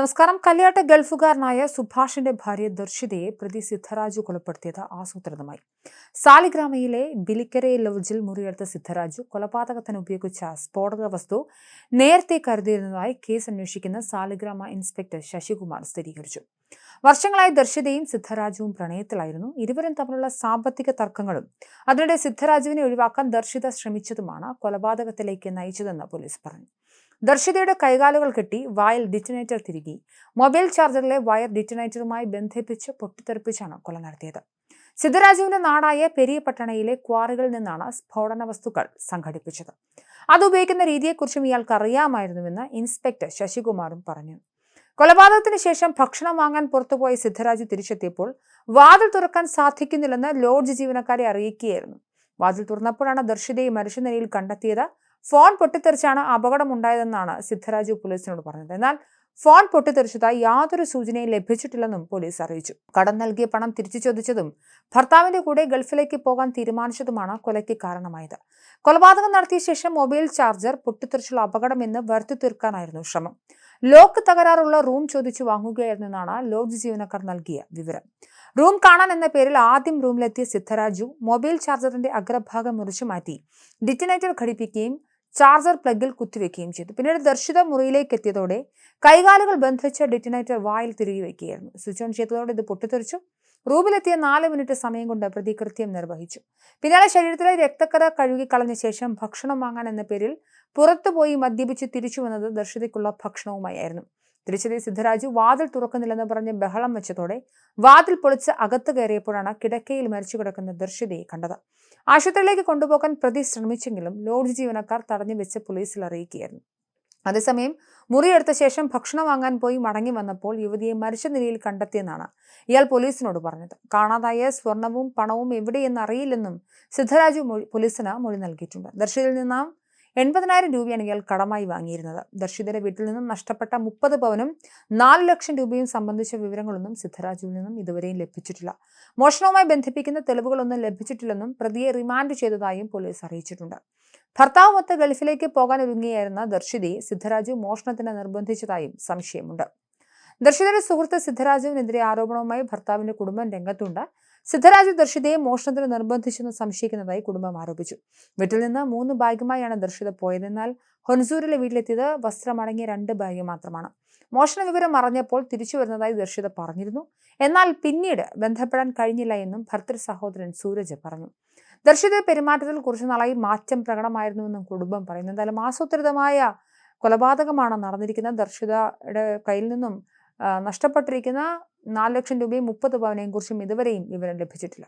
നമസ്കാരം. കല്യാട്ട് ഗൾഫുകാരനായ സുഭാഷിന്റെ ഭാര്യ ദർശിതയെ പ്രതി സിദ്ധരാജു കൊലപ്പെടുത്തിയത് ആസൂത്രിതമായി. സാലിഗ്രാമയിലെ ബിലിക്കരെ ലോഡ്ജിൽ മുറിയെടുത്ത സിദ്ധരാജു കൊലപാതകത്തിന് ഉപയോഗിച്ച സ്ഫോടക വസ്തു നേരത്തെ കരുതിയിരുന്നതായി കേസ് അന്വേഷിക്കുന്ന സാലിഗ്രാമ ഇൻസ്പെക്ടർ ശശികുമാർ സ്ഥിരീകരിച്ചു. വർഷങ്ങളായി ദർശിതയും സിദ്ധരാജുവും പ്രണയത്തിലായിരുന്നു. ഇരുവരും തമ്മിലുള്ള സാമ്പത്തിക തർക്കങ്ങളും അതിനിടെ സിദ്ധരാജുവിനെ ഒഴിവാക്കാൻ ദർശിത ശ്രമിച്ചതുമാണ് കൊലപാതകത്തിലേക്ക് നയിച്ചതെന്ന് പോലീസ് പറഞ്ഞു. ദർശിതയുടെ കൈകാലുകൾ കെട്ടി വായിൽ ഡിറ്റനേറ്റർ തിരികെ. മൊബൈൽ ചാർജറിലെ വയർ ഡിറ്റനേറ്ററുമായി ബന്ധിപ്പിച്ച് പൊട്ടിത്തെറിപ്പിച്ചാണ് കൊല നടത്തിയത്. സിദ്ധരാജുവിന്റെ നാടായ പെരിയ പട്ടണയിലെ ക്വാറികളിൽ നിന്നാണ് സ്ഫോടന വസ്തുക്കൾ സംഘടിപ്പിച്ചത്. അതുപയോഗിക്കുന്ന രീതിയെക്കുറിച്ചും ഇയാൾക്ക് അറിയാമായിരുന്നുവെന്ന് ഇൻസ്പെക്ടർ ശശികുമാറും പറഞ്ഞു. കൊലപാതകത്തിന് ശേഷം ഭക്ഷണം വാങ്ങാൻ പുറത്തുപോയ സിദ്ധരാജു തിരിച്ചെത്തിയപ്പോൾ വാതിൽ തുറക്കാൻ സാധിക്കുന്നില്ലെന്ന് ലോഡ്ജ് ജീവനക്കാരെ അറിയിക്കുകയായിരുന്നു. വാതിൽ തുറന്നപ്പോഴാണ് ദർശിതയെ മനുഷ്യനിലയിൽ കണ്ടെത്തിയത് ഫോൺ പൊട്ടിത്തെറിച്ചാണ് അപകടമുണ്ടായതെന്നാണ് സിദ്ധരാജു പോലീസിനോട് പറഞ്ഞത്. എന്നാൽ ഫോൺ പൊട്ടിത്തെറിച്ചതായി യാതൊരു സൂചനയും ലഭിച്ചിട്ടില്ലെന്നും പോലീസ് അറിയിച്ചു. കടം നൽകിയ പണം തിരിച്ചു ചോദിച്ചതും ഭർത്താവിന്റെ കൂടെ ഗൾഫിലേക്ക് പോകാൻ തീരുമാനിച്ചതുമാണ് കൊലയ്ക്ക് കാരണമായത്. കൊലപാതകം നടത്തിയ ശേഷം മൊബൈൽ ചാർജർ പൊട്ടിത്തെറിച്ചുള്ള അപകടമെന്ന് വരുത്തി തീർക്കാനായിരുന്നു ശ്രമം. ലോക്ക് തകരാറുള്ള റൂം ചോദിച്ചു വാങ്ങുകയായിരുന്നെന്നാണ് ലോഡ്ജ് ജീവനക്കാർ നൽകിയ വിവരം. റൂം കാണാൻ എന്ന പേരിൽ ആദ്യം റൂമിലെത്തിയ സിദ്ധരാജു മൊബൈൽ ചാർജറിന്റെ അഗ്രഭാഗം മുറിച്ചു മാറ്റി. ഡിറ്റനേറ്റർ ഘടിപ്പിക്കുകയും ചാർജർ പ്ലഗിൽ കുത്തിവെക്കുകയും ചെയ്തു. പിന്നീട് ദർശിത മുറിയിലേക്ക് എത്തിയതോടെ കൈകാലുകൾ ബന്ധിച്ച ഡിറ്റനേറ്റർ വായിൽ തിരികെ വയ്ക്കുകയായിരുന്നു. സ്വിച്ച് ഓൺ ചെയ്തതോടെ ഇത് പൊട്ടിത്തെറിച്ചു. റൂമിലെത്തിയ നാല് മിനിറ്റ് സമയം കൊണ്ട് പ്രതി കൃത്യം നിർവഹിച്ചു. പിന്നാലെ ശരീരത്തിലെ രക്തക്കര കഴുകിക്കളഞ്ഞ ശേഷം ഭക്ഷണം വാങ്ങാൻ എന്ന പേരിൽ പുറത്തുപോയി മദ്യപിച്ച് തിരിച്ചു വന്നത് ദർശിതയ്ക്കുള്ള ഭക്ഷണവുമായിരുന്നു തിരിച്ചതി സിദ്ധരാജു വാതിൽ തുറക്കുന്നില്ലെന്ന് പറഞ്ഞ് ബഹളം വെച്ചതോടെ വാതിൽ പൊളിച്ച് അകത്ത് കയറിയപ്പോഴാണ് കിടക്കയിൽ മരിച്ചു കിടക്കുന്ന ദർശിതയെ കണ്ടത്. ആശുപത്രിയിലേക്ക് കൊണ്ടുപോകാൻ പ്രതി ശ്രമിച്ചെങ്കിലും ലോഡ്ജ് ജീവനക്കാർ തടഞ്ഞു വെച്ച് പോലീസിൽ അറിയിക്കുകയായിരുന്നു. അതേസമയം മുറിയെടുത്ത ശേഷം ഭക്ഷണം വാങ്ങാൻ പോയി മടങ്ങി വന്നപ്പോൾ യുവതിയെ മരിച്ച നിലയിൽ കണ്ടെത്തിയെന്നാണ് ഇയാൾ പോലീസിനോട് പറഞ്ഞത്. കാണാതായ സ്വർണവും പണവും എവിടെയെന്ന് അറിയില്ലെന്നും സിദ്ധരാജു പോലീസിന് മൊഴി നൽകിയിട്ടുണ്ട്. ദർശിയിൽ നിന്നാം എൺപതിനായിരം രൂപയാണ് ഇയാൾ കടമായി വാങ്ങിയിരുന്നത്. ദർശിതരെ വീട്ടിൽ നിന്നും നഷ്ടപ്പെട്ട മുപ്പത് പവനും നാല് ലക്ഷം രൂപയും സംബന്ധിച്ച വിവരങ്ങളൊന്നും സിദ്ധരാജുവിൽ നിന്നും ഇതുവരെയും ലഭിച്ചിട്ടില്ല. മോഷണവുമായി ബന്ധിപ്പിക്കുന്ന തെളിവുകളൊന്നും ലഭിച്ചിട്ടില്ലെന്നും പ്രതിയെ റിമാൻഡ് ചെയ്തതായും പോലീസ് അറിയിച്ചിട്ടുണ്ട്. ഭർത്താവ് മൊത്ത ഗൾഫിലേക്ക് പോകാൻ ഒരുങ്ങിയായിരുന്ന ദർശിതയെ സിദ്ധരാജു മോഷണത്തിന് നിർബന്ധിച്ചതായും സംശയമുണ്ട്. ദർശിതയുടെ സുഹൃത്ത് സിദ്ധരാജുവിനെതിരെ ആരോപണവുമായി ഭർത്താവിന്റെ കുടുംബം രംഗത്തുണ്ട്. സിദ്ധരാജു ദർശിതയെ മോഷണത്തിന് നിർബന്ധിച്ചെന്ന് സംശയിക്കുന്നതായി കുടുംബം ആരോപിച്ചു. വീട്ടിൽ നിന്ന് മൂന്ന് ബാഗുമായാണ് ദർശിത പോയതെന്നാൽ ഹൊൻസൂരിലെ വീട്ടിലെത്തിയത് വസ്ത്രമടങ്ങിയ രണ്ട് ബാഗ് മാത്രമാണ്. മോഷണ വിവരം അറിഞ്ഞപ്പോൾ തിരിച്ചു വരുന്നതായി ദർശിത പറഞ്ഞിരുന്നു. എന്നാൽ പിന്നീട് ബന്ധപ്പെടാൻ കഴിഞ്ഞില്ല എന്നും ഭർത്തൃ സഹോദരൻ സൂരജ് പറഞ്ഞു. ദർശിത പെരുമാറ്റത്തിൽ കുറച്ചു നാളായി മാറ്റം പ്രകടമായിരുന്നുവെന്നും കുടുംബം പറയുന്നു. എന്തായാലും ആസൂത്രിതമായ കൊലപാതകമാണ് നടന്നിരിക്കുന്നത്. ദർശിതയുടെ കയ്യിൽ നിന്നും നഷ്ടപ്പെട്ടിരിക്കുന്ന നാല് ലക്ഷം രൂപയും മുപ്പത് പവനെയും കുറിച്ചും ഇതുവരെയും വിവരം ലഭിച്ചിട്ടില്ല.